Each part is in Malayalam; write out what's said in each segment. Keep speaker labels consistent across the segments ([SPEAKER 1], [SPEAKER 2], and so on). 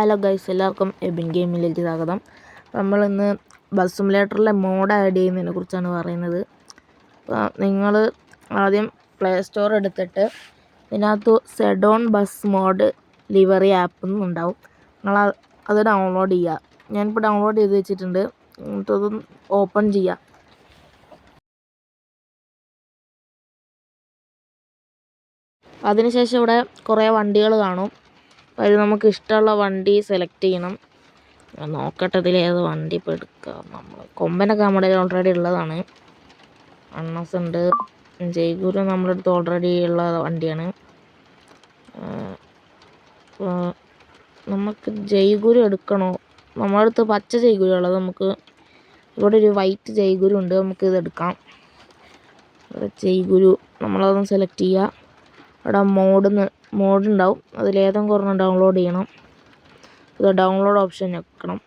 [SPEAKER 1] ഹലോ ഗൈസ് എല്ലാവർക്കും എബിൻ ഗെയിമിലേക്ക് സ്വാഗതം. നമ്മൾ ഇന്ന് ബസ് സിമുലേറ്ററിലെ മോഡ് ആഡ് ചെയ്യുന്നതിനെ കുറിച്ചാണ് പറയുന്നത്. നിങ്ങൾ ആദ്യം പ്ലേ സ്റ്റോർ എടുത്തിട്ട് ഇതിനകത്ത് Sedon bus mod livery app എന്നുണ്ടാവും നിങ്ങൾ അത് ഡൗൺലോഡ് ചെയ്യുക. ഞാനിപ്പോൾ ഡൗൺലോഡ് ചെയ്ത് വെച്ചിട്ടുണ്ട്. എന്നിട്ടത് ഓപ്പൺ ചെയ്യുക. അതിനുശേഷം ഇവിടെ കുറേ വണ്ടികൾ കാണും. അതിൽ നമുക്ക് ഇഷ്ടമുള്ള വണ്ടി സെലക്ട് ചെയ്യണം. നോക്കട്ടെ ഇതിൽ ഏത് വണ്ടി ഇപ്പോൾ എടുക്കാം. നമ്മൾ കൊമ്പനൊക്കെ നമ്മുടെ ഓൾറെഡി ഉള്ളതാണ്. അണ്ണസ് ഉണ്ട്. ജയ്ഗുരു നമ്മുടെ അടുത്ത് ഓൾറെഡി ഉള്ള വണ്ടിയാണ്. നമുക്ക് ജയ്ഗുരു എടുക്കണോ? നമ്മുടെ അടുത്ത് പച്ച ജയ്ഗുരു ഉള്ളത്. നമുക്ക് ഇവിടെ ഒരു വൈറ്റ് ജയ്ഗുരു ഉണ്ട്. നമുക്ക് ഇത് എടുക്കാം. ജയ്ഗുരു നമ്മളതൊന്ന് സെലക്ട് ചെയ്യുക അവിടെ മോഡ് മോഡ് ഉണ്ടാവും അതിലേതെങ്കിലും ഒരെണ്ണം ഡൗൺലോഡ് ചെയ്യണം. ഇത് ഡൗൺലോഡ് ഓപ്ഷൻ ഞെക്കണം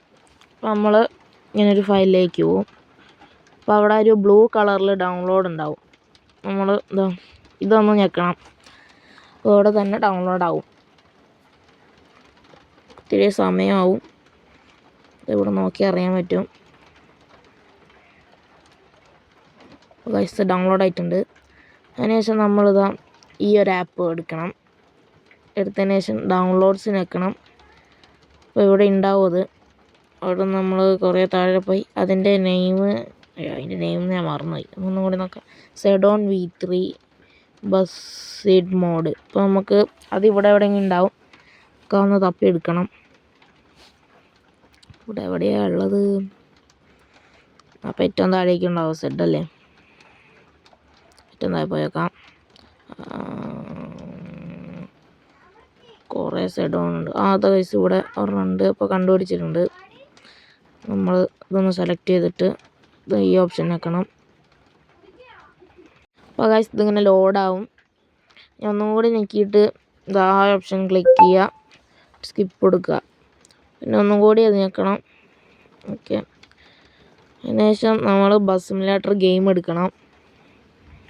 [SPEAKER 1] അപ്പോൾ നമ്മൾ ഇങ്ങനൊരു ഫയലിലേക്ക് പോവും. അപ്പോൾ അവിടെ ഒരു ബ്ലൂ കളറിൽ ഡൗൺലോഡ് ഉണ്ടാവും. നമ്മൾ ഇതാ ഇതൊന്ന് ഞെക്കണം. അതോടെ തന്നെ ഡൗൺലോഡ് ആവും. ഒത്തിരി സമയമാവും ഇവിടെ നോക്കി അറിയാൻ പറ്റും. ഗൈസ് ഡൗൺലോഡ് ആയിട്ടുണ്ട്. അതിനുശേഷം നമ്മളിതാ ഈ ഒരു ആപ്പ് എടുക്കണം. എടുത്തതിന് ശേഷം ഡൗൺലോഡ്സ് വെക്കണം. അപ്പോൾ ഇവിടെ ഉണ്ടാവും അത്. അവിടെ നമ്മൾ കുറേ താഴെ പോയി. അതിന്റെ നെയിം അതിന്റെ നെയിം ഞാൻ മറന്നുപോയി. ഒന്നും കൂടി നോക്കാം. Sedon V three bus seed mod ഇപ്പോൾ നമുക്ക് അത് ഇവിടെ എവിടെയെങ്കിലും ഉണ്ടാവും. ഒക്കെ ഒന്ന് തപ്പി എടുക്കണം. ഇവിടെ എവിടെയാണ് ഉള്ളത്? അപ്പോൾ ഏറ്റവും താഴേക്ക് ഉണ്ടാവും. സെഡ് അല്ലേ? ഏറ്റവും താഴെ പോയേക്കാം. കുറേ സൈഡോൺ ഉണ്ട് ആ അത് കൈസ് ഇവിടെ ഒരെണ്ണുണ്ട്. ഇപ്പോൾ കണ്ടുപിടിച്ചിട്ടുണ്ട്. നമ്മൾ ഇതൊന്ന് സെലക്ട് ചെയ്തിട്ട് ഇത് ഈ ഓപ്ഷൻ വെക്കണം. അപ്പോൾ ഗൈസ് ഇതിങ്ങനെ ലോഡാവും ഞാൻ ഒന്നുകൂടി ഞെക്കിയിട്ട് ഇത് ആ ഓപ്ഷൻ ക്ലിക്ക് ചെയ്യുക സ്കിപ്പ് കൊടുക്കുക. പിന്നെ ഒന്നും കൂടി അത് ഞെക്കണം ഓക്കെ അതിനുശേഷം നമ്മൾ ബസ് സിമുലേറ്റർ ഗെയിം എടുക്കണം.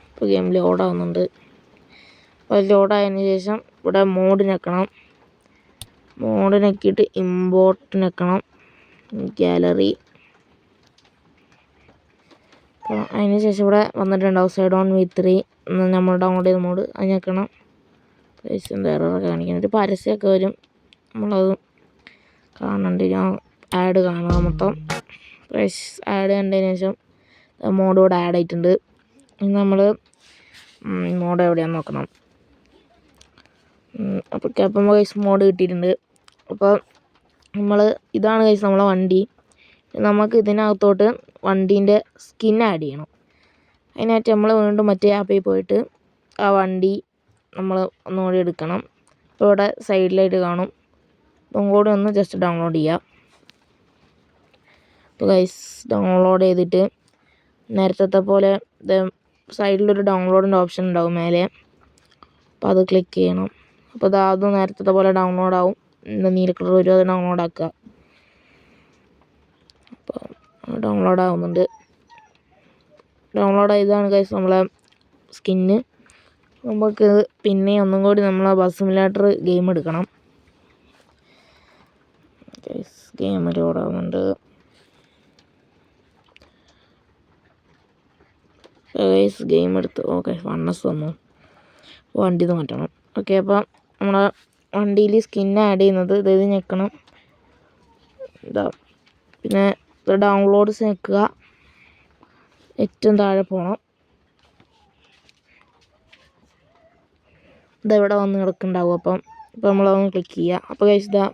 [SPEAKER 1] ഇപ്പോൾ ഗെയിം ലോഡാവുന്നുണ്ട് അപ്പോൾ ലോഡായതിന് ശേഷം ഇവിടെ മോഡ് ഞെക്കണം മോഡ് ഞെക്കിയിട്ട് ഇമ്പോർട്ട് ഞെക്കണം ഗാലറി അപ്പോൾ അതിന് ശേഷം ഇവിടെ വന്നിട്ടുണ്ടാവും സൈഡ് ഓൺ വി ത്രീ നമ്മൾ ഡൗൺലോഡ് ചെയ്ത മോഡ് അത് ഞെക്കണം പ്രൈസ് എന്താ കാണിക്കണം ഒരു പരസ്യമൊക്കെ വരും. നമ്മളത് കാണണ്ട് ആഡ് കാണുക മൊത്തം. പ്രൈസ് ആഡ് കണ്ടതിന് ശേഷം മോഡ് ഇവിടെ ആഡ് ആയിട്ടുണ്ട്. നമ്മൾ മോഡ് എവിടെയാണെന്ന് നോക്കണം. അപ്പോൾ ക്യാപ്പമ്മ കൈസ് മോഡ് കിട്ടിയിട്ടുണ്ട്. അപ്പോൾ നമ്മൾ ഇതാണ് കൈസ് നമ്മളെ വണ്ടി. നമുക്ക് ഇതിനകത്തോട്ട് വണ്ടീന്റെ സ്കിൻ ആഡ് ചെയ്യണം. അതിനായിട്ട് നമ്മൾ വീണ്ടും മറ്റേ ആപ്പിൽ പോയിട്ട് ആ വണ്ടി നമ്മൾ ഒന്നുകൂടി എടുക്കണം. അപ്പോൾ ഇവിടെ സൈഡിലായിട്ട് കാണും. അപ്പം കൂടി ഒന്ന് ജസ്റ്റ് ഡൗൺലോഡ് ചെയ്യാം. അപ്പോൾ ഗൈസ് ഡൗൺലോഡ് ചെയ്തിട്ട് നേരത്തെ പോലെ സൈഡിലൊരു ഡൗൺലോഡിന്റെ ഓപ്ഷൻ ഉണ്ടാവും മേലെ. അപ്പോൾ അത് ക്ലിക്ക് ചെയ്യണം. അപ്പോൾ അത് അത് നേരത്തെ പോലെ ഡൗൺലോഡ് ആവും. നീല കളർ വരും അത് ഡൗൺലോഡ് ആക്കുക. അപ്പോൾ ഡൗൺലോഡ് ആവുന്നുണ്ട്. ഡൗൺലോഡ് ചെയ്താണ് കൈസ് നമ്മളെ സ്കിന്ന് നമുക്ക് പിന്നെ ഒന്നും കൂടി നമ്മൾ ബസ് സിമുലേറ്റർ ഗെയിം എടുക്കണം. ഗെയിം ലോഡ് ആവുന്നുണ്ട്. ഗെയിം എടുത്ത് ഓക്കെ വണ്ണസ് വന്നു. വണ്ടി ഇത് മാറ്റണം. ഓക്കെ അപ്പോൾ നമ്മൾ വണ്ടിയിൽ സ്കിൻ ആഡ് ചെയ്യുന്നത്. ഇത് ഞെക്കണം. ഇതാ. പിന്നെ ഡൗൺലോഡ്സ് ഞെക്കുക. ഏറ്റവും താഴെ പോകണം ഇതെവിടെ വന്ന് കിടക്കുന്നുണ്ടാവും. അപ്പം ഇപ്പം നമ്മളതൊന്ന് ക്ലിക്ക് ചെയ്യുക. അപ്പോൾ കഴിച്ച് ഇതാ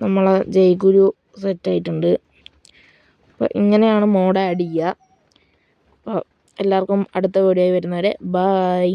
[SPEAKER 1] നമ്മളെ ജയ്ഗുരു സെറ്റ് ആയിട്ടുണ്ട്. അപ്പോൾ ഇങ്ങനെയാണ് മോഡ് ആഡ് ചെയ്യുക. അപ്പോൾ എല്ലാവർക്കും അടുത്ത വീഡിയോ വരുന്നവരെ ബായ്